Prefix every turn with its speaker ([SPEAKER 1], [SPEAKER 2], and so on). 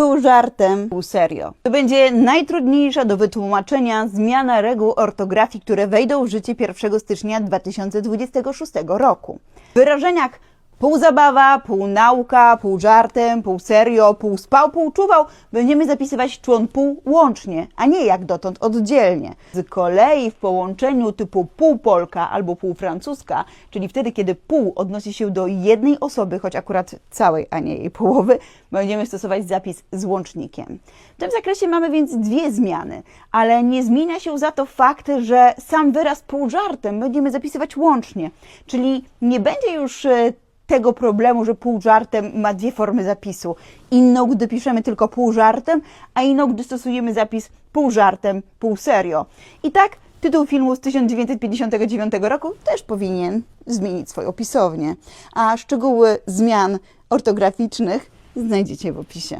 [SPEAKER 1] Pół żartem, pół serio. To będzie najtrudniejsza do wytłumaczenia zmiana reguł ortografii, które wejdą w życie 1 stycznia 2026 roku. W wyrażeniach pół zabawa, pół nauka, pół żartem, pół serio, pół spał, pół czuwał będziemy zapisywać człon pół łącznie, a nie jak dotąd oddzielnie. Z kolei w połączeniu typu pół Polka albo pół francuska, czyli wtedy, kiedy pół odnosi się do jednej osoby, choć akurat całej, a nie jej połowy, będziemy stosować zapis z łącznikiem. W tym zakresie mamy więc dwie zmiany, ale nie zmienia się za to fakt, że sam wyraz pół żartem będziemy zapisywać łącznie, czyli nie będzie już e, tego problemu, że pół żartem ma dwie formy zapisu. Inną, gdy piszemy tylko pół żartem, a inną, gdy stosujemy zapis pół żartem, pół serio. I tak tytuł filmu z 1959 roku też powinien zmienić swoją pisownię. A szczegóły zmian ortograficznych znajdziecie w opisie.